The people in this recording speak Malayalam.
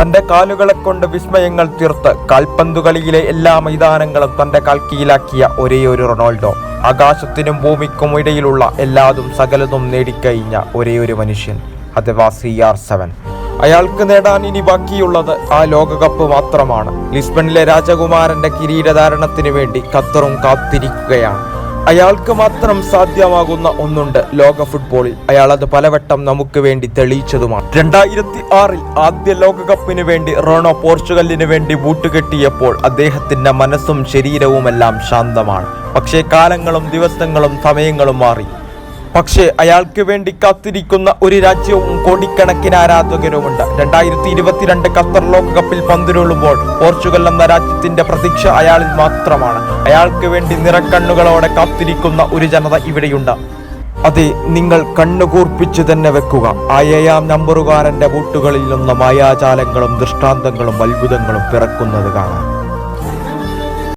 തന്റെ കാലുകളെ കൊണ്ട് വിസ്മയങ്ങൾ തീർത്ത് കാൽപന്തുകളിയിലെ എല്ലാ മൈതാനങ്ങളും തന്റെ കാൽക്കീലാക്കിയ ഒരേ ഒരു റൊണാൾഡോ. ആകാശത്തിനും ഭൂമിക്കും ഇടയിലുള്ള എല്ലാതും സകലതും നേടിക്കഴിഞ്ഞ ഒരേ ഒരു മനുഷ്യൻ അഥവാ സി ആർ സെവൻ. അയാൾക്ക് നേടാൻ ഇനി ബാക്കിയുള്ളത് ആ ലോകകപ്പ് മാത്രമാണ്. ലിസ്ബണിലെ രാജകുമാരന്റെ കിരീടധാരണത്തിനു വേണ്ടി ഖത്തറും കാത്തിരിക്കുകയാണ്. അയാൾക്ക് മാത്രം സാധ്യമാകുന്ന ഒന്നുണ്ട് ലോക ഫുട്ബോളിൽ. അയാൾ അത് പലവട്ടം നമുക്ക് വേണ്ടി തെളിയിച്ചതുമാണ്. രണ്ടായിരത്തി ആറിൽ ആദ്യ ലോകകപ്പിന് വേണ്ടി റോണോ പോർച്ചുഗലിന് വേണ്ടി ബൂട്ടുകെട്ടിയപ്പോൾ അദ്ദേഹത്തിന്റെ മനസ്സും ശരീരവുമെല്ലാം ശാന്തമാണ്. പക്ഷേ കാലങ്ങളും ദിവസങ്ങളും സമയങ്ങളും മാറി. പക്ഷേ അയാൾക്ക് വേണ്ടി കാത്തിരിക്കുന്ന ഒരു രാജ്യവും കോടിക്കണക്കിന് ആരാധകരുമുണ്ട്. രണ്ടായിരത്തി ഇരുപത്തിരണ്ട് ഖത്തർ ലോകകപ്പിൽ പന്തിരുള്ളുമ്പോൾ പോർച്ചുഗൽ എന്ന രാജ്യത്തിന്റെ പ്രതീക്ഷ അയാളിൽ മാത്രമാണ്. അയാൾക്ക് വേണ്ടി നിറക്കണ്ണുകളോടെ കാത്തിരിക്കുന്ന ഒരു ജനത ഇവിടെയുണ്ട്. അതെ നിങ്ങൾ കണ്ണുകൂർപ്പിച്ചു തന്നെ വെക്കുക. ഏഴാം നമ്പറുകാരന്റെ വോട്ടുകളിൽ നിന്ന് മായാജാലങ്ങളും ദൃഷ്ടാന്തങ്ങളും അത്ഭുതങ്ങളും പിറക്കുന്നത് കാണാം.